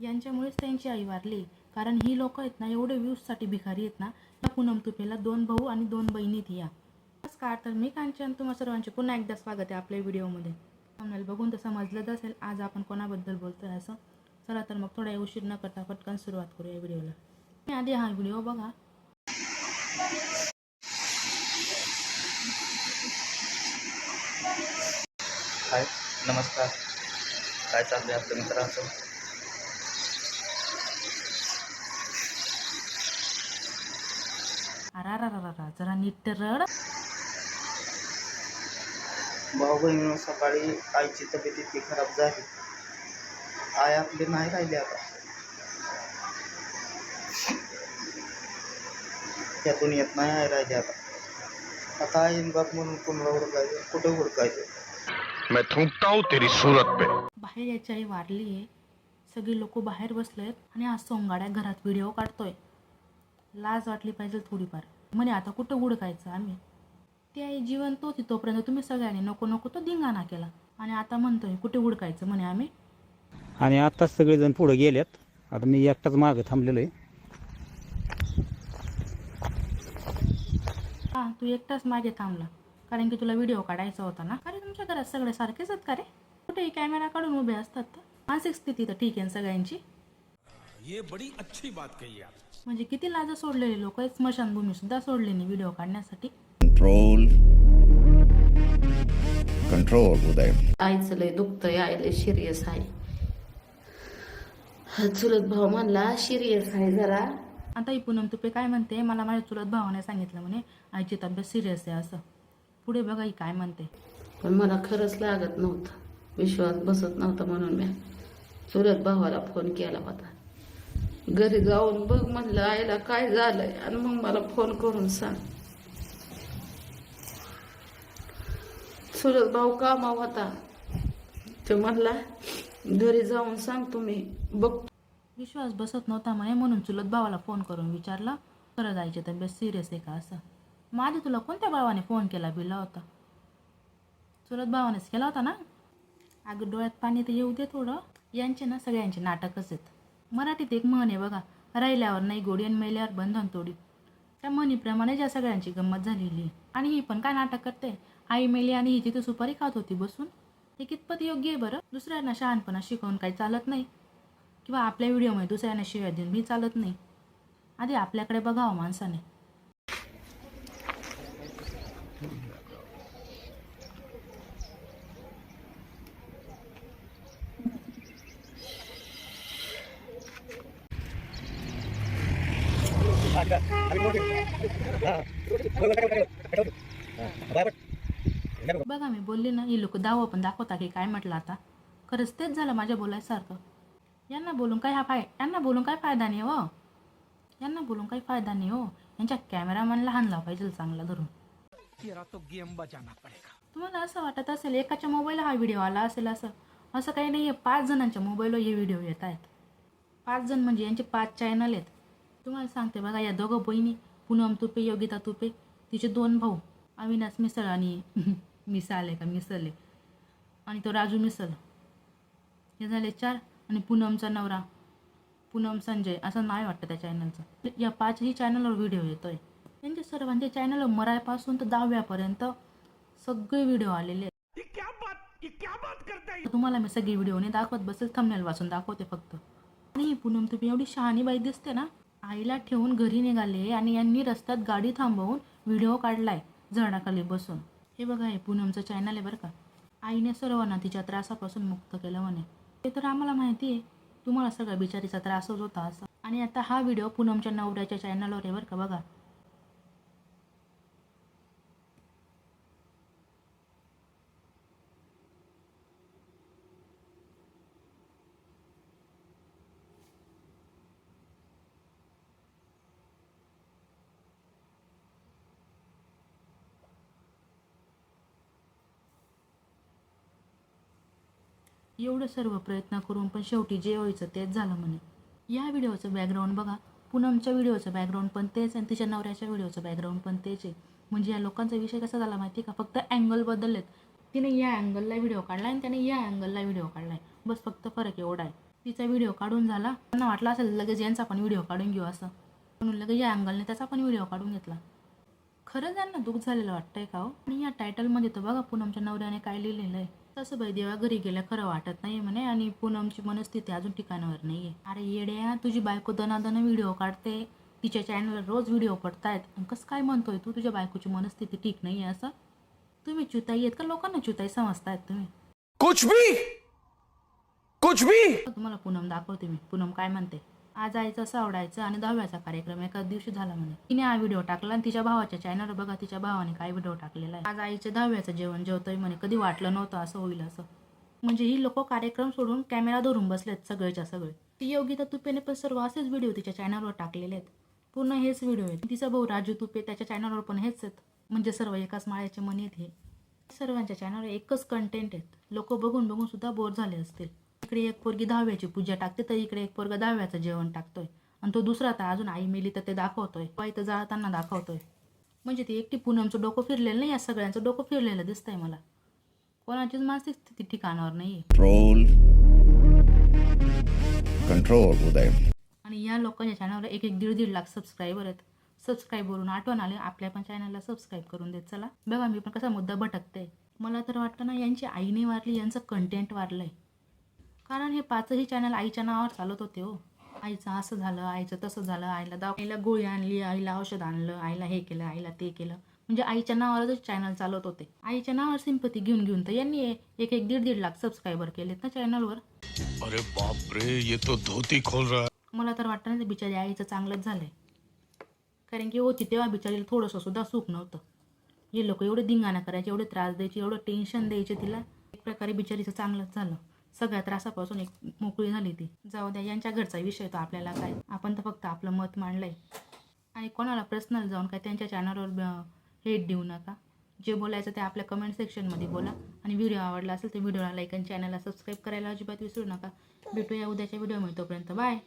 यांच्यामुळेच त्यांची आई वारली कारण ही लोक आहेत ना एवढे व्ह्यूजसाठी भिकारी आहेत ना या पूनम तुपेला दोन भाऊ आणि दोन बहिणी या. नमस्कार तर मी कांचन तुम्हा सर्वांचे पुन्हा एकदा स्वागत आहे आपल्या व्हिडिओमध्ये. आम्हाला बघून तर समजलंच असेल आज आपण कोणाबद्दल बोलतो आहे असं? चला तर मग थोडा उशीर न करता पटकन सुरुवात करूया व्हिडिओला. मी आधी हा व्हिडिओ बघा. हाय नमस्कार. काय चाललंय आपल्या मित्रांचं? अरा जरा नीट रड. भाऊ बहिणी सकाळी आईची तब्येत इतकी खराब झाली. आई आपली नाही राहिली आता. त्यातून येत नाही आई राहिली आता. आता आईन बाप म्हणून कोणाला हुडकायचं कुठं हुडकायचं मैं थूकता हूँ तेरी सूरत पे। बाहेर याची आई वारली आहे. सगळी लोक बाहेर बसलेत आणि आज सोंगाड्या घरात व्हिडिओ काढतोय. लाज वाटली पाहिजे थोडीफार. म्हणे आता कुठं हुडकायचं आम्ही? ती आई जिवंत होती तोपर्यंत तुम्ही सगळ्यांनी नको नको तो धिंगाणा केला. आणि आता म्हणतोय कुठे हुडकायचं म्हणे आम्ही? आणि आत्ताच सगळेजण पुढे गेलेत. आता मी एकटाच मागं थांबलेलो आहे हा तू एकटाच मागे थांबला. कारण की तुला व्हिडिओ काढायचा होता ना? अरे तुमच्या घरात सगळे सारखेच आहेत का रे? कुठेही कॅमेरा काढून उभे असतात तर? मानसिक स्थिती तर ठीक आहे ना सगळ्यांची? ये बड़ी अच्छी बात कही आप म्हणजे किती लाज सोडलेले लोक? आहेत स्मशानभूमी सुद्धा सोडली नाही व्हिडिओ काढण्यासाठी. Control control Uday. आईचं लय दुखतंय आई लय सिरियस आहे चुलत भाऊ म्हणला सिरियस आहे जरा. आता ही पूनम तुपे काय म्हणते? मला माझ्या चुलत भावाने सांगितलं म्हणे आईची तब्येत सिरियस आहे असं. पुढे बघा ही काय म्हणते. पण मला खरंच लागत नव्हतं. विश्वास बसत नव्हता म्हणून मी चुलत भावाला फोन केला होता. घरी जाऊन बघ म्हणलं आईला काय झालंय? आणि मग मला फोन करून सांग. चुलत भाऊ कामा होता. तो म्हणला घरी जाऊन सांग तुम्ही बघ. विश्वास बसत नव्हता म्हणे म्हणून चुलत भावाला फोन करून विचारला खरं जायची तब्येत सिरियस आहे का असं? मग तुला कोणत्या भावाने फोन केला बिला होता? चुलत भावानेच केला होता ना? अगं डोळ्यात पाणी तर येऊ दे थोडं. यांचे ना सगळ्यांचे नाटकच आहेत. मराठीत एक म्हण आहे बघा राहिल्यावर नाही गोडी आणि मेल्यावर बंधन तोडी. त्या म्हणीप्रमाणे ज्या सगळ्यांची गंमत झालेली आहे. आणि ही पण काय नाटक करते? आई मेली आणि ही तिथे सुपारी खात होती बसून. हे कितपत योग्य आहे बरं? दुसऱ्यांना शहाणपणा शिकवून काही चालत नाही. किंवा आपल्या व्हिडिओमध्ये दुसऱ्यांना शिव्या देऊन मी चालत नाही. आधी आपल्याकडे बघावं माणसाने. बघा मी बोलली ना ही लोक दावं पण दाखवता की काय म्हटलं आता. खरंच तेच झालं माझ्या बोलायसारखं. यांना बोलून काय हा फाय यांना बोलून काय फायदा नाही हो. यांना बोलून काही फायदा नाही हो. यांच्या कॅमेरामॅनला हाणला पाहिजे चांगला धरून. तुम्हाला असं वाटत असेल एकाच्या मोबाईलला हा व्हिडिओ आला असेल असं? असं काही नाही आहे पाच जणांच्या मोबाईलवर हे व्हिडिओ येत आहेत. पाच जण म्हणजे यांचे पाच चॅनल आहेत. तुम्हाला सांगते बघा या दोघं बहिणी पूनम तुपे योगिता तुपे तिचे दोन भाऊ अविनाश मिसळ आणि मिसाल आहे का? मिसल आहे. आणि तो राजू मिसल हे झाले चार आणि पूनमचा नवरा पूनम संजय असं नाव वाटतं त्या चॅनलचं या पाचही चॅनलवर व्हिडिओ येतोय. त्यांच्या सर्वांच्या चॅनलवर मरायपासून तर दहाव्यापर्यंत सगळे व्हिडिओ आलेले आहेत. तुम्हाला मी सगळी व्हिडिओने दाखवत बसेल थंबनेल वाचून दाखवते फक्त. आणि पूनम तुम्ही एवढी शहाणी बाई दिसते ना? आईला ठेवून घरी निघाले आणि यांनी रस्त्यात गाडी थांबवून व्हिडिओ काढलाय झाडाखाली बसून. हे बघा हे पूनमचं चॅनल आहे बरं का. आईने सर्वांना तिच्या त्रासापासून मुक्त केलं म्हणे. ते तर आम्हाला माहिती आहे तुम्हाला सगळा बिचारीचा त्रासच होता असं. आणि आता हा व्हिडिओ पूनमच्या नवऱ्याच्या चॅनलवर आहे बरं का बघा. एवढं सर्व प्रयत्न करून पण शेवटी जे व्हायचं तेच झालं म्हणे. या व्हिडिओचं बॅकग्राऊंड बघा. पूनमच्या व्हिडिओचं बॅकग्राऊंड पण तेच आणि तिच्या नवऱ्याच्या व्हिडिओचं बॅकग्राऊंड पण तेच आहे. म्हणजे या लोकांचा विषय कसा झाला माहिती आहे का? फक्त अँगल बदललेत. तिने या अँगलला व्हिडिओ काढला आणि त्याने या अँगलला व्हिडिओ काढलाय. बस फक्त फरक एवढा आहे. तिचा व्हिडिओ काढून झाला. त्यांना वाटलं असेल लगेच यांचा पण व्हिडिओ काढून घेऊ असं. म्हणून लगेच या अँगलने त्याचा पण व्हिडिओ काढून घेतला. खरंच यांना दुःख झालेलं वाटतंय का हो? आणि या टायटलमध्ये तर बघा पूनमच्या नवऱ्याने काय लिहिलेलं आहे. तसं बाई देवा घरी गेल्या खरं वाटत नाही म्हणे आणि पूनमची मनस्थिती अजून ठिकाणावर नाही आहे अरे येड्या तुझी बायको दनादन व्हिडिओ काढते. तिच्या चॅनलवर रोज व्हिडिओ पडतायत कसं काय म्हणतोय तू? तुझ्या बायकोची मनस्थिती ठीक नाही आहे असं? तुम्ही चुताई आहेत का? लोकांना चुताई समजतायत तुम्ही. कुछ भी! कुछ भी! तुम्हाला पूनम दाखवते मी. पूनम काय म्हणते? आज आईचं सावडायचं आणि दहाव्याचा कार्यक्रम एकाच दिवशी झाला म्हणे तिने हा व्हिडिओ टाकला आणि तिच्या भावाच्या चॅनलवर बघा तिच्या भावाने काय व्हिडिओ टाकलेला आहे. आज आईच्या दहाव्याचं जेवण जेवतोय म्हणे कधी वाटलं नव्हतं असं होईल असं. म्हणजे ही लोक कार्यक्रम सोडून कॅमेरा धरून बसलेत सगळेच्या सगळे. ती योगिता तुपेने पण सर्व असेच व्हिडिओ तिच्या चॅनलवर टाकलेले आहेत. पूर्ण हेच व्हिडिओ आहेत. तिचा भाऊ राजू तुपे त्याच्या चॅनलवर पण हेच आहेत. म्हणजे सर्व एकाच माळ्याचे मनी हे. सर्वांच्या चॅनलवर एकच कंटेंट आहेत. लोक बघून बघून सुद्धा बोर झाले असतील. इकडे एक पोरगी दहाव्याची पूजा टाकते तर इकडे एक पोरगा दहाव्याचं जेवण टाकतोय. आणि तो दुसरा तर अजून आई मेली तर ते दाखवतोय. बाई तर जाळताना दाखवतोय. म्हणजे ती एकटी पूनमचं डोकं फिरलेलं नाही या सगळ्यांचं डोकं फिरलेलं दिसतंय मला. कोणाचीच मानसिक स्थिती ठिकाणावर नाही आणि या लोकांच्या चॅनलवर एक एक दीड दीड लाख सबस्क्रायबर आहेत. सबस्क्राईबवरून आठवण आले आपल्या पण चॅनलला सबस्क्राईब करून देत चला. बघा मी पण कसा मुद्दा भटकते. मला तर वाटतं ना यांची आईने वारली यांचं कंटेंट वारलं आहे कारण हे पाचही चॅनल आईच्या नावावर चालत होते हो. आईचं असं झालं आईचं तसं झालं आईला दाव आईला गोळी आणली आईला औषध आणलं आईला हे केलं आईला ते केलं. म्हणजे आईच्या नावावरच चॅनल चालत होते. आईच्या नावावर सिंपती घेऊन घेऊन तर यांनी एक एक दीड दीड लाख सबस्क्रायबर केलेत ना चॅनलवर अरे बाप रे ये तो धोती खोल रहा मला तर वाटतं ना बिचारी आईचं चांगलंच झालं आहे कारण की होती तेव्हा बिचारीला थोडंसं सुद्धा सुख नव्हतं. हे लोक एवढे धिंगाणा करायचे एवढे त्रास द्यायचे एवढं टेन्शन द्यायचे तिला. एक प्रकारे बिचारीचं चांगलंच झालं. सगळ्या त्रासापासून एक मोकळी झाली ती. जाऊ द्या यांच्या घरचा विषय तो आपल्याला काय? आपण तर फक्त आपलं मत मांडलंय. आणि कोणाला पर्सनल जाऊन काय त्यांच्या चॅनलवर हेट देऊ नका. जे बोलायचं ते आपल्या कमेंट सेक्शनमध्ये बोला. आणि व्हिडिओ आवडला असेल तर व्हिडिओला लाईक आणि चॅनलला सबस्क्राईब करायला अजिबात विसरू नका. भेटूया उद्याच्या व्हिडिओमध्ये तोपर्यंत. बाय